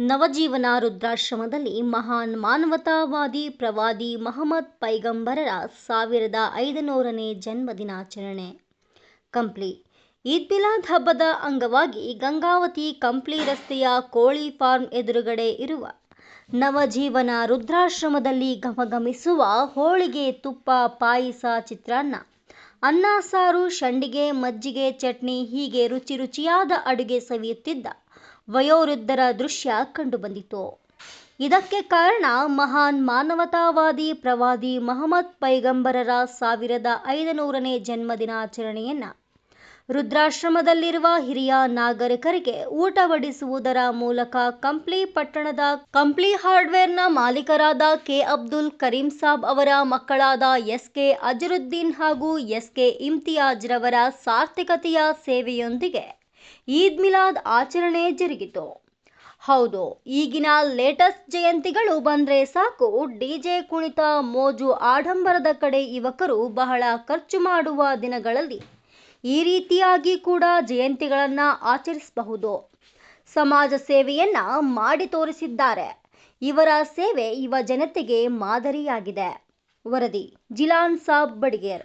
ನವಜೀವನ ರುದ್ರಾಶ್ರಮದಲ್ಲಿ ಮಹಾನ್ ಮಾನವತಾವಾದಿ ಪ್ರವಾದಿ ಮಹಮ್ಮದ್ ಪೈಗಂಬರರ ಸಾವಿರದ ಐದುನೂರನೇ ಜನ್ಮದಿನಾಚರಣೆ. ಕಂಪ್ಲಿ ಈದ್ ಮಿಲಾದ್ ಹಬ್ಬದ ಅಂಗವಾಗಿ ಗಂಗಾವತಿ ಕಂಪ್ಲಿ ರಸ್ತೆಯ ಕೋಳಿ ಫಾರ್ಮ್ ಎದುರುಗಡೆ ಇರುವ ನವಜೀವನ ರುದ್ರಾಶ್ರಮದಲ್ಲಿ ಗಮಗಮಿಸುವ ಹೋಳಿಗೆ ತುಪ್ಪ ಪಾಯಸ ಚಿತ್ರಾನ್ನ, ಅನ್ನ ಸಾರು ಸಂಡಿಗೆ ಮಜ್ಜಿಗೆ ಚಟ್ನಿ ಹೀಗೆ ರುಚಿ ರುಚಿಯಾದ ಅಡುಗೆ ಸವಿಯುತ್ತಿದ್ದ ವಯೋವೃದ್ಧರ ದೃಶ್ಯ ಕಂಡುಬಂದಿತು. ಇದಕ್ಕೆ ಕಾರಣ ಮಹಾನ್ ಮಾನವತಾವಾದಿ ಪ್ರವಾದಿ ಮಹಮ್ಮದ್ ಪೈಗಂಬರರ ಸಾವಿರದ ಐದುನೂರನೇ ಜನ್ಮದಿನಾಚರಣೆಯನ್ನ ರುದ್ರಾಶ್ರಮದಲ್ಲಿರುವ ಹಿರಿಯ ನಾಗರಿಕರಿಗೆ ಊಟ ಬಡಿಸುವುದರ ಮೂಲಕ ಕಂಪ್ಲಿ ಪಟ್ಟಣದ ಕಂಪ್ಲಿ ಹಾರ್ಡ್ವೇರ್ನ ಮಾಲೀಕರಾದ ಕೆ. ಅಬ್ದುಲ್ ಕರೀಂ ಸಾಬ್ ಅವರ ಮಕ್ಕಳಾದ ಎಸ್. ಕೆ. ಅಜರುದ್ದೀನ್ ಹಾಗೂ ಎಸ್. ಕೆ. ಇಮ್ತಿಯಾಜ್ರವರ ಸಾರ್ಥಕತೆಯ ಸೇವೆಯೊಂದಿಗೆ ಈದ್ ಮಿಲಾದ್ ಆಚರಣೆ ಜರುಗಿತು. ಹೌದು, ಈಗಿನ ಲೇಟೆಸ್ಟ್ ಜಯಂತಿಗಳು ಬಂದ್ರೆ ಸಾಕು. ಡಿಜೆ ಕುಣಿತ, ಮೋಜು ಆಡಂಬರದ ಕಡೆ ಯುವಕರು ಬಹಳ ಖರ್ಚು ಮಾಡುವ ದಿನಗಳಲ್ಲಿ ಈ ರೀತಿಯಾಗಿ ಕೂಡ ಜಯಂತಿಗಳನ್ನು ಆಚರಿಸಬಹುದು. ಸಮಾಜ ಸೇವೆಯನ್ನು ಮಾಡಿ ತೋರಿಸಿದ್ದಾರೆ. ಇವರ ಸೇವೆ ಯುವ ಜನತೆಗೆ ಮಾದರಿಯಾಗಿದೆ. ವರದಿ, ಜಿಲಾನ್ ಸಾಬ್ ಬಡಿಗೇರ್.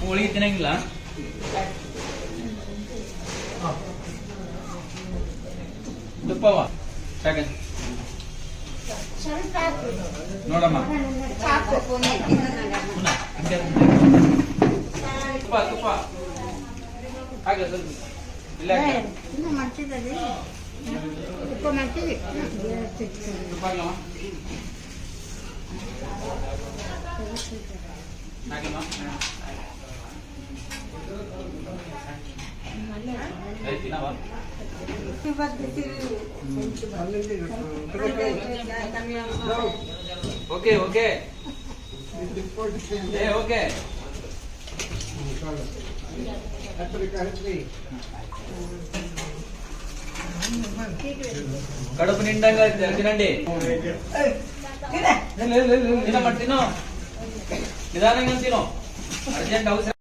ಹೋಳಿಗೆ ತಿನ್ನಂಗಿಲ್ಲ? ತುಪ್ಪವ? ಸಾಕ. ನೋಡಮ್ಮ ಪುನಃ ಹಿಂಗೆ ತುಪ್ಪ ತುಪ್ಪ ಹಾಗೆ ಸ್ವಲ್ಪ ಇಲ್ಲ ಹಾಗೆ. ಇನ್ನು ಮಾಡ್ತಿದ್ದಾರೆ ತುಪ್ಪ ಮಾಡ್ತೀವಿ ತುಪ್ಪ ಹಾಕಮ್ಮ ಹಾಕಮ್ಮ ಏ, ತಿನ್ನವ್ವ? ಓಕೆ